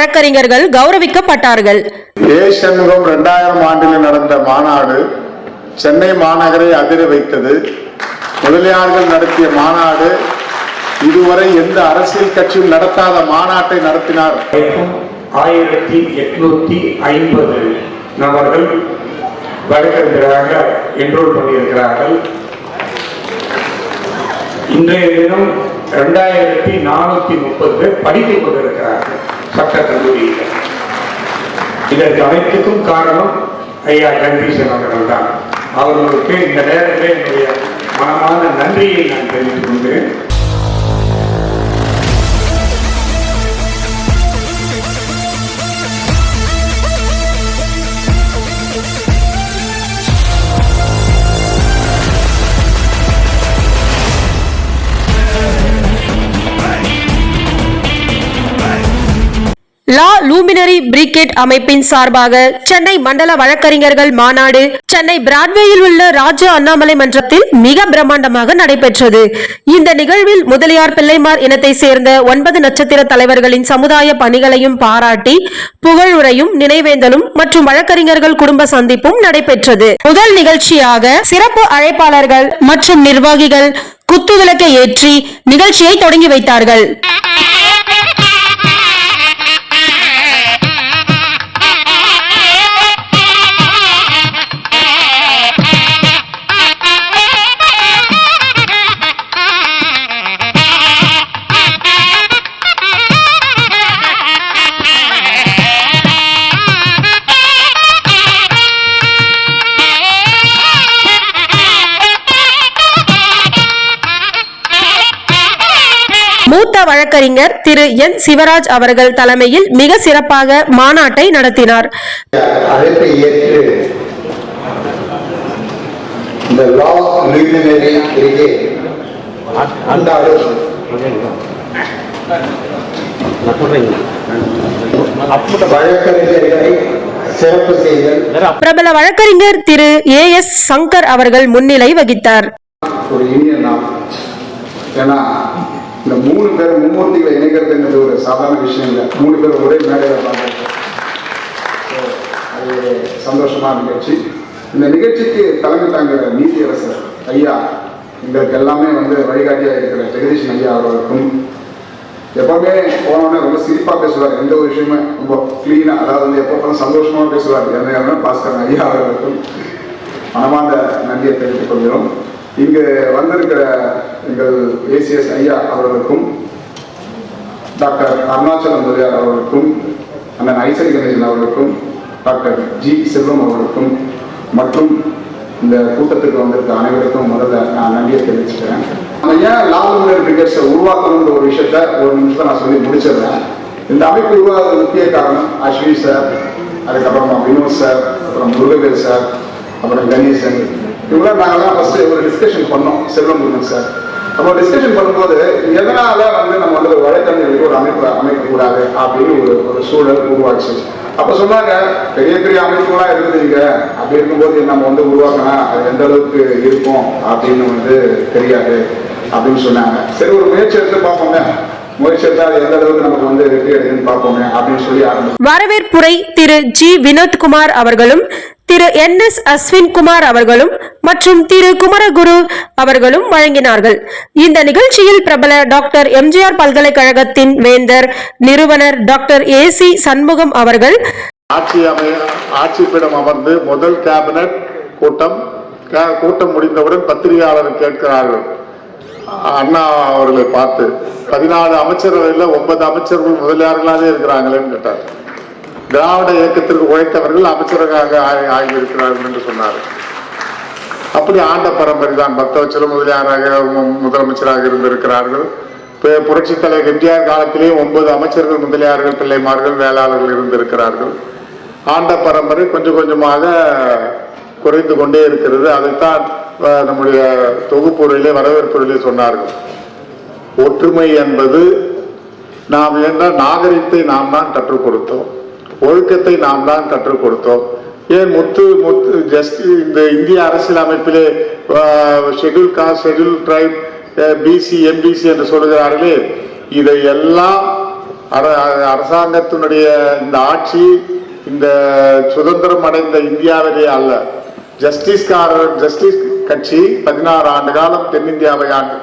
வழக்கறிஞர்கள் கௌரவிக்கப்பட்டார்கள். ஏ சண்முகம் இரண்டாயிரம் ஆண்டில் நடந்த மாநாடு சென்னை மாநகரை அதிர வைத்தது. முதலியார்கள் நடத்திய மாநாடு இதுவரை எந்த அரசியல் கட்சியும் நடத்தாத மாநாட்டை நடத்தினார். ஆயிரத்தி எட்நூத்தி ஐம்பது நபர்கள் வழக்கறிஞராக என்ரோல் பண்ணியிருக்கிறார்கள். இன்றைய தினம் இரண்டாயிரத்தி நானூத்தி முப்பது பேர் படித்துக் கொண்டிருக்கிறார்கள் சட்ட கல்லூரியில். இதற்கு அனைத்துக்கும் காரணம் ஐயா ஜெகதீசன் அவர்கள் தான். அவர்களுக்கு இந்த நேரத்தில் என்னுடைய மனமான நன்றியை நான் தெரிவித்துக் கொண்டு லூமினரி பிரிகேட் அமைப்பின் சார்பாக சென்னை மண்டல வழக்கறிஞர்கள் மாநாடு சென்னை பிராட்வேயில் உள்ள ராஜா அண்ணாமலை மன்றத்தில் மிக பிரம்மாண்டமாக நடைபெற்றது. இந்த நிகழ்வில் முதலியார் பிள்ளைமார் இனத்தை சேர்ந்த ஒன்பது நட்சத்திர தலைவர்களின் சமுதாய பணிகளையும் பாராட்டி புகழுரையும் நினைவேந்தலும் மற்றும் வழக்கறிஞர்கள் குடும்ப சந்திப்பும் நடைபெற்றது. முதல் நிகழ்ச்சியாக சிறப்பு அழைப்பாளர்கள் மற்றும் நிர்வாகிகள் குத்துவிளக்கை ஏற்றி நிகழ்ச்சியை தொடங்கி வைத்தார்கள். வழக்கறிஞர் திரு. என். சிவராஜ் அவர்கள் தலைமையில் மிக சிறப்பாக மாநாட்டை நடத்தினார். வழக்கறிஞர்களை சிறப்பு செய்தல். பிரபல வழக்கறிஞர் திரு. ஏ. எஸ். சங்கர் அவர்கள் முன்னிலை வகித்தார். ஒரு இனிய நாள் ஏன்னா இந்த மூணு பேர் மும்மூர்த்திகளை இணைக்கிறதுங்கிறது ஒரு சாதாரண விஷயம் இல்லை. மூணு பேர் ஒரே மேடையில் பார்க்கறது அது சந்தோஷமான நிகழ்ச்சி. இந்த நிகழ்ச்சிக்கு தலைமை தாங்குகிற நீதியரசர் ஐயா எங்களுக்கு எல்லாமே வந்து வழிகாட்டியா இருக்கிற ஜெகதீஷன் ஐயா அவர்களுக்கும் எப்பவுமே போனோடனே ரொம்ப சிரிப்பா பேசுவார். எந்த ஒரு விஷயமே ரொம்ப கிளீனா அதாவது வந்து எப்போ போனாலும் சந்தோஷமா பேசுவார். எந்த பாஸ்கர் ஐயா அவர்களுக்கும் மனமார்ந்த நன்றியை தெரிவித்துக் கொள்கிறோம். இங்கு வந்திருக்கிற எங்கள் ஏசிஎஸ் ஐயா அவர்களுக்கும் டாக்டர் அருணாச்சலம் முதலியார் அவர்களுக்கும் அண்ணன் ஐசரி கணேசன் அவர்களுக்கும் டாக்டர் ஜி செல்வம் அவர்களுக்கும் மற்றும் இந்த கூட்டத்துக்கு வந்திருக்க அனைவருக்கும் முதல்ல நான் நன்றியை தெரிவிச்சுக்கிறேன். நம்ம ஏன் லாபுலர் கிரிக்கெட்ஸை உருவாக்கணுன்ற ஒரு விஷயத்த ஒரு நிமிஷத்தை நான் சொல்லி முடிச்சிடுறேன். இந்த அமைப்பு உருவாக முக்கிய காரணம் அஸ்வினி சார் அதுக்கப்புறமா வினோத் சார் அப்புறம் முருகவேல் சார் அப்புறம் கணேசன் இவங்களாம் நாங்களாம் ஃபர்ஸ்ட் ஒரு டிஸ்கஷன் பண்ணோம் செல்வம் முருகன் சார் அப்போ டிஸ்கஷன் பண்ணும்போது எதனால வந்து நம்ம வந்து ஒரு வழக்கறிஞர்களுக்கு ஒரு அமைப்பு அமைக்கக்கூடாது அப்படின்னு ஒரு ஒரு சூழல் உருவாச்சு. அப்ப சொன்னாங்க பெரிய பெரிய அமைப்புகளாக இருந்தீங்க. அப்படி இருக்கும்போது நம்ம வந்து உருவாக்கினா அது எந்த அளவுக்கு இருக்கும் அப்படின்னு வந்து தெரியாது அப்படின்னு சொன்னாங்க. சரி ஒரு முயற்சி எடுத்து பார்ப்போங்க எந்த அளவுக்கு நமக்கு வந்து அப்படின்னு சொல்லி வரவேற்புரை திரு ஜி வினோத்குமார் அவர்களும் திரு என் எஸ் அஸ்வின்குமார் அவர்களும் மற்றும் திரு குமரகுரு அவர்களும் வழங்கினார்கள். இந்த நிகழ்ச்சியில் பிரபல டாக்டர் எம்ஜிஆர் பல்கலைக்கழகத்தின் வேந்தர் நிறுவனர் டாக்டர் ஏ சி சண்முகம் அவர்கள் ஆட்சி அமை ஆட்சிப்பிடம் அமர்ந்து முதல் கேபினட் கூட்டம் கூட்டம் முடிந்தவுடன் பத்திரிகையாளர் கேட்கிறார்கள். அண்ணா அவர்களை பார்த்து பதினாலு அமைச்சரவையில் ஒன்பது அமைச்சர்கள் முதலியார்களாகவே இருக்கிறாங்களேன்னு கேட்டார். திராவிட இயக்கத்திற்கு உழைத்தவர்கள் அமைச்சராக ஆகி- ஆகியிருக்கிறார்கள் என்று சொன்னார். அப்படி ஆண்ட பரம்பரை தான். பக்தவச்சல முதலியாராக முதலமைச்சராக இருந்திருக்கிறார்கள். புரட்சி தலைவர் எம்ஜிஆர் காலத்திலேயே ஒன்பது அமைச்சர்கள் முதலியார்கள் பிள்ளைமார்கள் வேளாளர்கள் இருந்திருக்கிறார்கள். ஆண்ட பரம்பரை கொஞ்சம் கொஞ்சமாக குறைந்து கொண்டே இருக்கிறது. அதைத்தான் நம்முடைய தொகுப்புரையிலே வரவேற்புரையிலே சொன்னார்கள். ஒற்றுமை என்பது நாம் என்ற நாகரிகத்தை நாம் தான் கற்றுக் கொடுத்தோம். ஒழுக்கத்தை நாம் தான் கற்றுக் கொடுத்தோம். ஏன் முத்து முத்து ஜஸ்ட் இந்த இந்திய அரசியல் அமைப்பிலே schedule caste schedule tribe BC MBC என்று சொல்கிறார்களே இதையெல்லாம் அர- அரசாங்கத்தினுடைய இந்த ஆட்சி இந்த சுதந்திரம் அடைந்த இந்தியாவிலே அல்ல. ஜஸ்டிஸ்காரர் ஜஸ்டிஸ் கட்சி பதினாறு ஆண்டு காலம் தென்னிந்தியாவை ஆண்டு.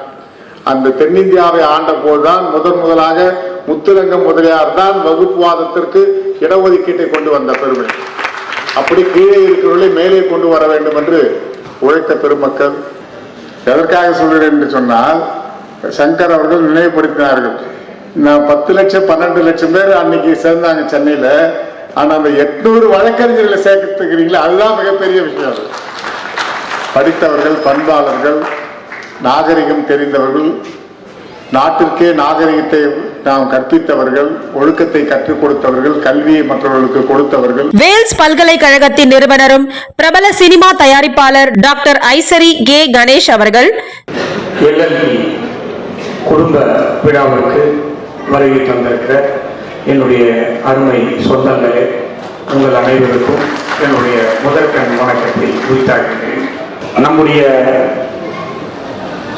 அந்த தென்னிந்தியாவை ஆண்ட போதுதான் முதன் முதலாக முத்துரங்கம் முதலியார் தான் வகுப்புவாதத்திற்கு இடஒதுக்கீட்டை கொண்டு வந்த பெருமை. அப்படி கீழே இருக்கிறவர்களை மேலே கொண்டு வர வேண்டும் என்று உழைத்த பெருமக்கள். எதற்காக சொல்கிறேன் என்று சொன்னால் சங்கர் அவர்கள் நினைவுபடுத்தினார்கள். நான் பத்து லட்சம் பன்னெண்டு லட்சம் பேர் அன்னைக்கு சேர்ந்தாங்க சென்னையில. ஆனா அந்த எட்நூறு வழக்கறிஞர்களை சேர்த்துக்கிறீங்களா அதுதான் மிகப்பெரிய விஷயம். படித்தவர்கள் பண்பாளர்கள் நாகரிகம் தெரிந்தவர்கள் நாட்டிற்கே நாகரிகத்தை நாம் கற்பித்தவர்கள் ஒழுக்கத்தை கற்றுக் கொடுத்தவர்கள் கல்வியை மற்றவர்களுக்கு கொடுத்தவர்கள். வேல்ஸ் பல்கலைக்கழகத்தின் நிறுவனரும் பிரபல சினிமா தயாரிப்பாளர் டாக்டர் ஐசரி கே கணேஷ் அவர்கள் எல்எல்பி குடும்ப விழாவிற்கு வருகை தந்திருக்கிற என்னுடைய அருமை சொந்தங்களே உங்கள் அனைவருக்கும் என்னுடைய முதற்கண் வணக்கத்தை உரித்தாக்குகிறேன். நம்முடைய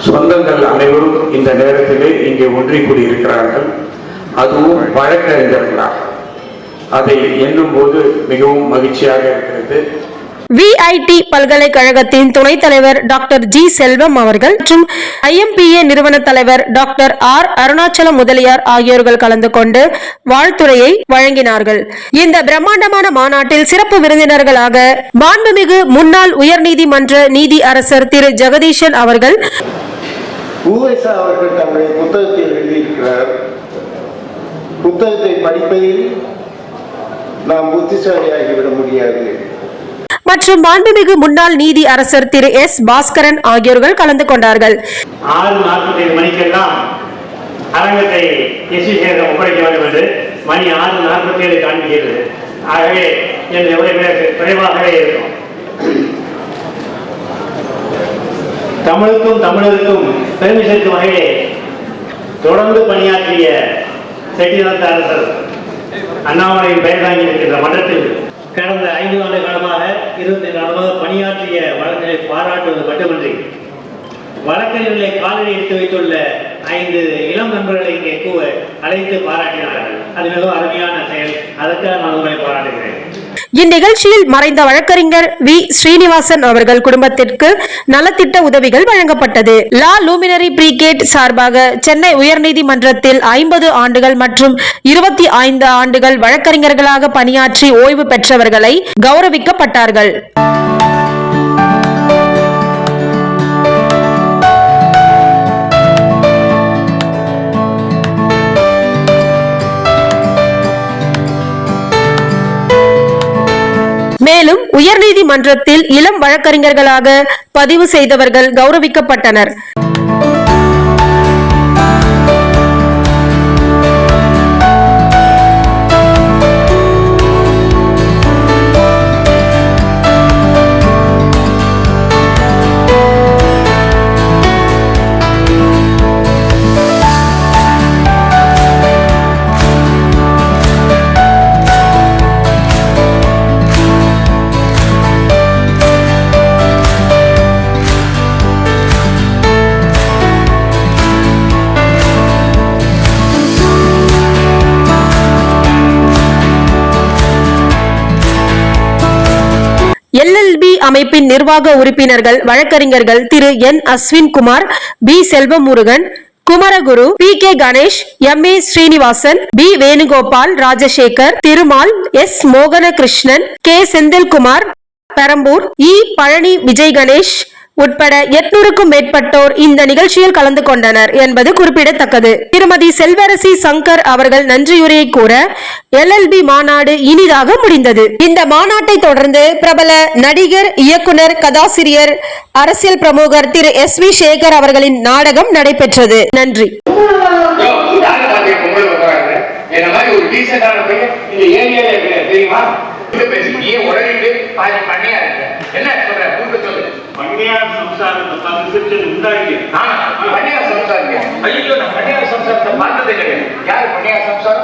சொந்தங்கள் அனைவரும் இந்த நேரத்திலே இங்கே ஒன்றி கூடியிருக்கிறார்கள். அதுவும் வழக்கறிஞர்களாக அதை எண்ணும் போது மிகவும் மகிழ்ச்சியாக இருக்கிறது. விஐடி பல்கலைக்கழகத்தின் துணைத் தலைவர் டாக்டர் ஜி செல்வம் அவர்கள் மற்றும் ஐஎம்பிஏ நிறுவன தலைவர் டாக்டர் ஆர் அருணாச்சலம் முதலியார் ஆகியோர்கள் கலந்து கொண்டு வாழ்த்துறையை வழங்கினார்கள். இந்த பிரம்மாண்டமான மாநாட்டில் சிறப்பு விருந்தினர்களாக மாண்புமிகு முன்னாள் உயர்நீதிமன்ற நீதி அரசர் திரு ஜெகதீஷன் அவர்கள் ஊவேசா அவர்கள் தன்னுடைய புத்தகத்தில் எழுதியிருக்கிறார். புத்தகத்தை படிப்பதில் நாம் புத்திசாலியாகிவிட முடியாது. மற்றும் மாண்புமிகு முன்னாள் நீதி அரசர் திரு எஸ். பாஸ்கரன் ஆகியோர்கள் கலந்து கொண்டார்கள். ஆறு நாற்பத்தி ஏழு மணிக்கெல்லாம் அரங்கத்தை எஸ் வி சேகரம் ஒப்படைக்க வேண்டும் என்று மணி ஆறு நாற்பத்தி ஏழு காண்பிக்கிறது. ஆகவே எனது உரையாடல் குறைவாகவே இருக்கும். தமிழுக்கும் தமிழருக்கும் பெருமை சேர்க்கும் வகையிலே தொடர்ந்து பணியாற்றிய செட்டிநாத்த அரசர் அண்ணாமலையின் பெயர் தாங்கி இருக்கின்ற மன்றத்தில் கடந்த ஐந்து ஆண்டு காலமாக இருபத்தி நான்காக பணியாற்றிய வழக்கை பாராட்டுவது மட்டுமின்றி வழக்கறிஞர்களை காலடி எடுத்து வைத்துள்ள ஐந்து இளம் நண்பர்களை இங்கே கூவ அழைத்து பாராட்டினார்கள். அது மிகவும் அருமையான செயல். அதற்காக நான் உங்களை பாராட்டுகிறேன். இந்நிகழ்ச்சியில் மறைந்த வழக்கறிஞர் வி. ஸ்ரீனிவாசன் அவர்கள் குடும்பத்திற்கு நலத்திட்ட உதவிகள் வழங்கப்பட்டது. லா லூமினரி பிரிகேட் சார்பாக சென்னை உயர்நீதிமன்றத்தில் ஐம்பது ஆண்டுகள் மற்றும் இருபத்தி ஐந்து ஆண்டுகள் வழக்கறிஞர்களாக பணியாற்றி ஓய்வு பெற்றவர்களை கௌரவிக்கப்பட்டார்கள். உயர்நீதிமன்றத்தில் இளம் வழக்கறிஞர்களாக பதிவு செய்தவர்கள் கௌரவிக்கப்பட்டனர். எல்எல்பி அமைப்பின் நிர்வாக உறுப்பினர்கள் வழக்கறிஞர்கள் Thiru N Ashwin Kumar P Selvamurugan Kumaraguru P K Ganesh M A Srinivasan P Venugopal Rajasekar Thirumal S மோகன கிருஷ்ணன் கே செந்தில்குமார் பெரம்பூர் இ பழனி விஜய் கணேஷ் உட்பட எட்நூறுக்கும் மேற்பட்டோர் இந்த நிகழ்ச்சியில் கலந்து கொண்டனர் என்பது குறிப்பிடத்தக்கது. திருமதி செல்வரசி சங்கர் அவர்கள் நன்றியுரையை கூற எல்எல்பி மாநாடு இனிதாக முடிந்தது. இந்த மாநாட்டை தொடர்ந்து பிரபல நடிகர் இயக்குனர் கதாசிரியர் அரசியல் பிரமுகர் திரு எஸ் வி சேகர் அவர்களின் நாடகம் நடைபெற்றது. நன்றி. என்ன மாதிரி ஒரு டீசெண்டான பையன் இந்த ஏரியாவே கிடையாது தெரியுமா இந்த பேசி உடனே ಹಣೆಯ ಸಂಸಾರದ ಸಂಸರ್ಜನೆ ಉಂಟಾಗಿದೆ ಹಣೆಯ ಸಂಸಾರಕ್ಕೆ ಅಯ್ಯೋ ನಮ್ಮ ಸಂಸಾರದ ಮಾತುಕತೆಗಳಿಗೆ ಯಾರು ಹಣೆಯ ಸಂಸಾರ?